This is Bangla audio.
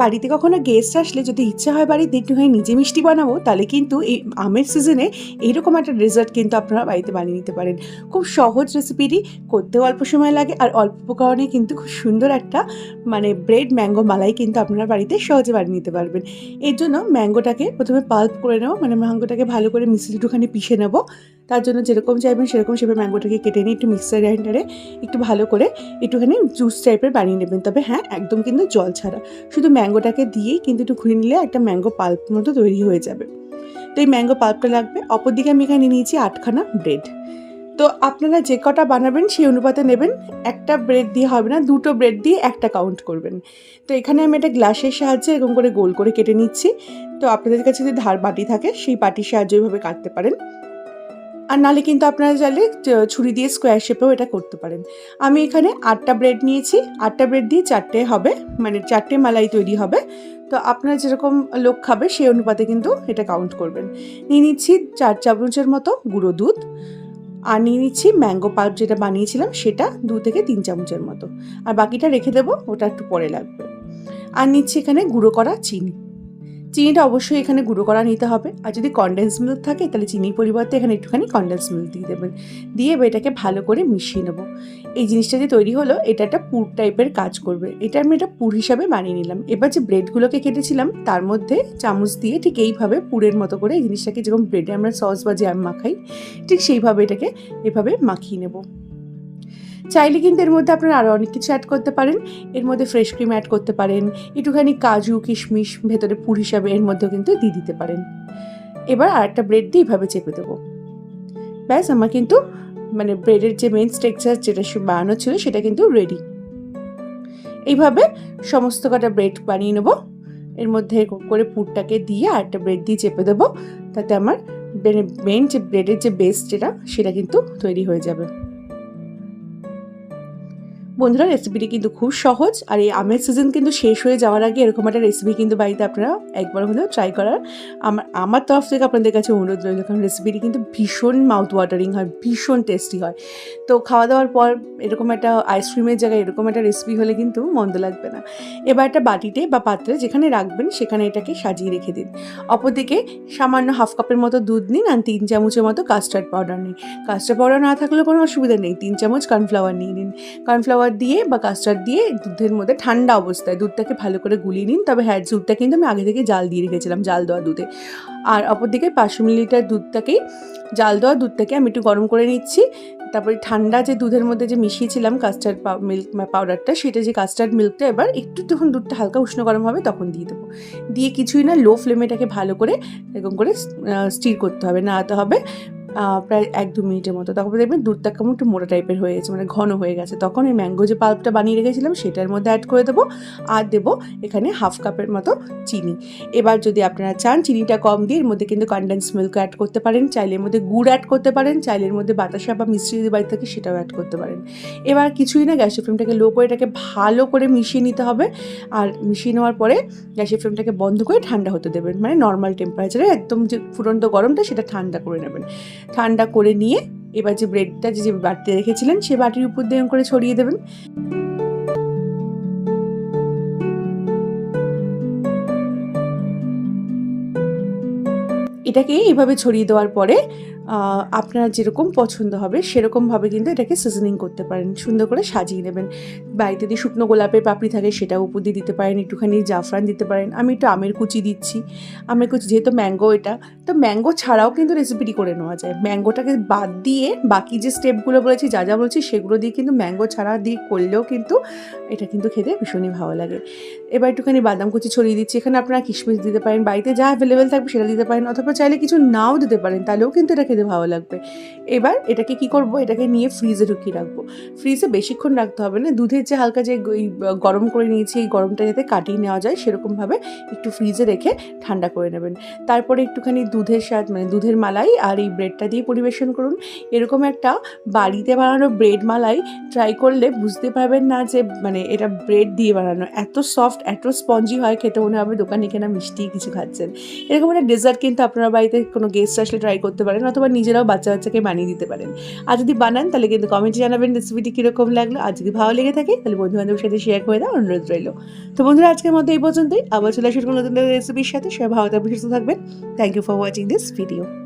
বাড়িতে কখনো গেস্ট আসলে যদি ইচ্ছা হয় বাড়িতে একটুখানি নিজে মিষ্টি বানাবো, তাহলে কিন্তু এই আমের সিজনে এইরকম একটা ডেজার্ট কিন্তু আপনারা বাড়িতে বানিয়ে নিতে পারেন। খুব সহজ রেসিপিটি করতেও অল্প সময় লাগে আর অল্প উপকরণে কিন্তু খুব সুন্দর একটা মানে ব্রেড ম্যাঙ্গো মালাই কিন্তু আপনারা বাড়িতে সহজে বানিয়ে নিতে পারবেন। এর জন্য ম্যাঙ্গোটাকে প্রথমে পাল্প করে নেব মানে ম্যাঙ্গোটাকে ভালো করে মিক্সি একটুখানি পিষে নেব। তার জন্য যেরকম চাইবেন সেরকম সেভাবে ম্যাঙ্গোটাকে কেটে নিয়ে একটু মিক্সার গ্রাইন্ডারে একটু ভালো করে একটুখানি জুস টাইপের বানিয়ে নেবেন। তবে হ্যাঁ একদম কিন্তু জল ছাড়া। শুধু ম্যাঙ্গোটাকে দিয়েই কিন্তু একটু ঘুরে নিলে একটা ম্যাঙ্গো পাল্প মতো তৈরি হয়ে যাবে। তো এই ম্যাঙ্গো পাল্পটা লাগবে। অপরদিকে আমি এখানে নিয়েছি আটখানা ব্রেড। তো আপনারা যে কটা বানাবেন সেই অনুপাতে নেবেন। একটা ব্রেড দিয়ে হবে না, দুটো ব্রেড দিয়ে একটা কাউন্ট করবেন। তো এখানে আমি একটা গ্লাসের সাহায্যে এরকম করে গোল করে কেটে নিচ্ছি। তো আপনাদের কাছে যদি ধার বাটি থাকে, সেই বাটির সাহায্যে এইভাবে কাটতে পারেন। আর নালে কিন্তু আপনারা চাইলে ছুরি দিয়ে স্কোয়ার শেপেও এটা করতে পারেন। আমি এখানে আটটা ব্রেড নিয়েছি। আটটা ব্রেড দিয়ে চারটে হবে মানে চারটে মালাই তৈরি হবে। তো আপনারা যেরকম লোক খাবে, সেই অনুপাতে কিন্তু এটা কাউন্ট করবেন। নিয়ে নিচ্ছি চার চামচের মতো গুঁড়ো দুধ। আর নিয়ে নিচ্ছি ম্যাঙ্গো পাল্প যেটা বানিয়েছিলাম, সেটা দু থেকে তিন চামচের মতো। আর বাকিটা রেখে দেবো, ওটা একটু পরে লাগবে। আর নিচ্ছি এখানে গুঁড়ো করা চিনি। চিনিটা অবশ্যই এখানে গুঁড়ো করা নিতে হবে। আর যদি কনডেন্স মিল্ক থাকে, তাহলে চিনির পরিবর্তে এখানে একটুখানি কনডেন্স মিল্ক দিয়ে দেবেন। দিয়ে এবার এটাকে ভালো করে মিশিয়ে নেব। এই জিনিসটা যে তৈরি হলো, এটা একটা পুর টাইপের কাজ করবে। এটা আমি এটা পুর হিসাবে বানিয়ে নিলাম। এবার যে ব্রেডগুলোকে কেটেছিলাম, তার মধ্যে চামচ দিয়ে ঠিক এইভাবে পুরের মতো করে এই জিনিসটাকে যেরকম ব্রেডে আমরা সস বা জ্যাম মাখাই, ঠিক সেইভাবে এটাকে এভাবে মাখিয়ে নেব। চাইলে কিন্তু এর মধ্যে আপনারা আরও অনেক কিছু অ্যাড করতে পারেন। এর মধ্যে ফ্রেশ ক্রিম অ্যাড করতে পারেন। একটুখানি কাজু, কিশমিশ, ভেতরে পুর হিসাবে এর মধ্যেও কিন্তু দিয়ে দিতে পারেন। এবার আর একটা ব্রেড দিয়ে এইভাবে চেপে দেবো। ব্যাস, আমার কিন্তু মানে ব্রেডের যে মেন স্ট্রাকচার যেটা সে বানানো ছিল সেটা কিন্তু রেডি এইভাবে সমস্ত কটা ব্রেড বানিয়ে নেব। এর মধ্যে করে পুরটাকে দিয়ে আর একটা ব্রেড দিয়ে চেপে দেবো। তাতে আমার মেন যে ব্রেডের যে বেস যেটা, সেটা কিন্তু তৈরি হয়ে যাবে। বন্ধুরা রেসিপিটি কিন্তু খুব সহজ আর এই আমের সিজন কিন্তু শেষ হয়ে যাওয়ার আগে এরকম একটা রেসিপি কিন্তু বাড়িতে আপনারা একবার হলেও ট্রাই করার। আমার আমার তরফ থেকে আপনাদের কাছে অনুরোধ রইল, কারণ রেসিপিটি কিন্তু ভীষণ মাউথ ওয়াটারিং হয়, ভীষণ টেস্টি হয়। তো খাওয়া দাওয়ার পর এরকম একটা আইসক্রিমের জায়গায় এরকম একটা রেসিপি হলে কিন্তু মন্দ লাগবে না। এবার একটা বাটিতে বা পাত্রে যেখানে রাখবেন সেখানে এটাকে সাজিয়ে রেখে দিন। অপরদিকে সামান্য হাফ কাপের মতো দুধ নিন আর তিন চামচের মতো কাস্টার্ড পাউডার নিন। কাস্টার্ড পাউডার না থাকলেও কোনো অসুবিধা নেই, তিন চামচ কর্নফ্লাওয়ার নিয়ে নিন। কর্নফ্লাওয়ার দিয়ে বা কাস্টার্ড দিয়ে দুধের মধ্যে ঠান্ডা অবস্থায় দুধটাকে ভালো করে গুলিয়ে নিন। তবে হ্যাঁ দুধটা কিন্তু আমি আগে থেকে জাল দিয়ে রেখেছিলাম, জাল দেওয়া দুধে। আর অপরদিকে পাঁচশো মিলিলিটার দুধটাকেই, জাল দেওয়া দুধটাকে আমি একটু গরম করে নিচ্ছি। তারপরে ঠান্ডা যে দুধের মধ্যে যে মিশিয়েছিলাম কাস্টার্ড মিল্ক পাউডারটা সেটা যে কাস্টার্ড মিল্কটা এবার একটু যখন দুধটা হালকা উষ্ণ গরম হবে তখন দিয়ে দেবো। দিয়ে কিছুই না লো ফ্লেমে এটাকে ভালো করে এরকম করে স্টির করতে হবে, নাড়াতে হবে। প্রায় এক দু মিনিটের মতো। তখন দেখবেন দুধটা কেমন একটু মোটা টাইপের হয়ে গেছে মানে ঘন হয়ে গেছে। তখন এই ম্যাঙ্গো যে পাল্পটা বানিয়ে রেখেছিলাম, সেটার মধ্যে অ্যাড করে দেবো আর দেবো এখানে হাফ কাপের মতো চিনি। এবার যদি আপনারা চান চিনিটা কম দিয়ে, এর মধ্যে কিন্তু কন্ডেন্স মিল্ক অ্যাড করতে পারেন, চাইলে এর মধ্যে গুড় অ্যাড করতে পারেন, চাইলে এর মধ্যে বাতাসা বা মিষ্টি যদি বাড়ি থাকে, সেটাও অ্যাড করতে পারেন। এবার কিছুই না, গ্যাসের ফ্লেমটাকে লো করে এটাকে ভালো করে মিশিয়ে নিতে হবে। আর মিশিয়ে নেওয়ার পরে গ্যাসের ফ্লেমটাকে বন্ধ করে ঠান্ডা হতে দেবেন। মানে নর্মাল টেম্পারেচারে একদম যে ফুটন্ত গরমটা, সেটা ঠান্ডা করে নেবেন। ঠান্ডা করে নিয়ে এবার যে ব্রেডটা যে বাটিতে রেখেছিলেন সে বাটির উপর দিয়ে করে ছড়িয়ে দেবেন। এটাকে এইভাবে ছড়িয়ে দেওয়ার পরে আপনার যেরকম পছন্দ হবে, সেরকমভাবে কিন্তু এটাকে সিজনিং করতে পারেন। সুন্দর করে সাজিয়ে নেবেন। বাড়িতে যদি শুকনো গোলাপের পাপড়ি থাকে সেটা উপর দিয়ে দিতে পারেন। একটুখানি জাফরান দিতে পারেন। আমি একটু আমের কুচি দিচ্ছি। আমের কুচি যেহেতু ম্যাঙ্গো এটা, তো ম্যাঙ্গো ছাড়াও কিন্তু রেসিপিটি করে নেওয়া যায়। ম্যাঙ্গোটাকে বাদ দিয়ে বাকি যে স্টেপগুলো বলেছি, যা যা বলছি, সেগুলো দিয়ে কিন্তু ম্যাঙ্গো ছাড়া দিয়ে করলেও কিন্তু এটা কিন্তু খেতে ভীষণই ভালো লাগে। এবার একটুখানি বাদাম কুচি ছড়িয়ে দিচ্ছি। এখানে আপনারা কিশমিশ দিতে পারেন। বাড়িতে যা অ্যাভেলেবেল থাকবে, সেটা দিতে পারেন। অথবা চাইলে কিছু নাও দিতে পারেন। তাহলেও কিন্তু এটা খেতে ভালো লাগবে। এবার এটাকে কি করব? এটাকে নিয়ে ফ্রিজে ঢুকিয়ে রাখব। ফ্রিজে বেশিক্ষণ রাখতে হবে না। দুধের যে হালকা যে গরম করে নিয়েছি, এই গরমটা যাতে কাটিয়ে নেওয়া যায়, সেরকমভাবে একটু ফ্রিজে রেখে ঠান্ডা করে নেবেন। তারপরে একটুখানি দুধের স্বাদ মানে দুধের মালাই আর এই ব্রেডটা দিয়ে পরিবেশন করুন। এরকম একটা বাড়িতে বানানো ব্রেড মালাই ট্রাই করলে বুঝতে পারবেন না যে মানে এটা ব্রেড দিয়ে বানানো। এত সফট এত স্পঞ্জি হয়, খেতে মনে হবে দোকানে কেনা মিষ্টি কিছু খাচ্ছেন। এরকম একটা ডেজার্ট কিন্তু আপনারা বাড়িতে কোনো গেস্ট আসলে ট্রাই করতে পারেন, অথবা নিজেরাও বাচ্চা বাচ্চাকে বানিয়ে দিতে পারেন। আর যদি বানান, তাহলে কিন্তু কমেন্টে জানাবেন রেসিপিটি কীরকম লাগল। আর যদি ভালো লেগে থাকে, তাহলে বন্ধু বান্ধবের সাথে শেয়ার করে দেওয়া অনুরোধ রইল। তো বন্ধুরা, আজকের মধ্যে এই পর্যন্তই। আবার চলে আসুন নতুন রেসিপির সাথে। সবাই ভালো থাকবেন, সুস্থ থাকবেন। Thank you for watching this video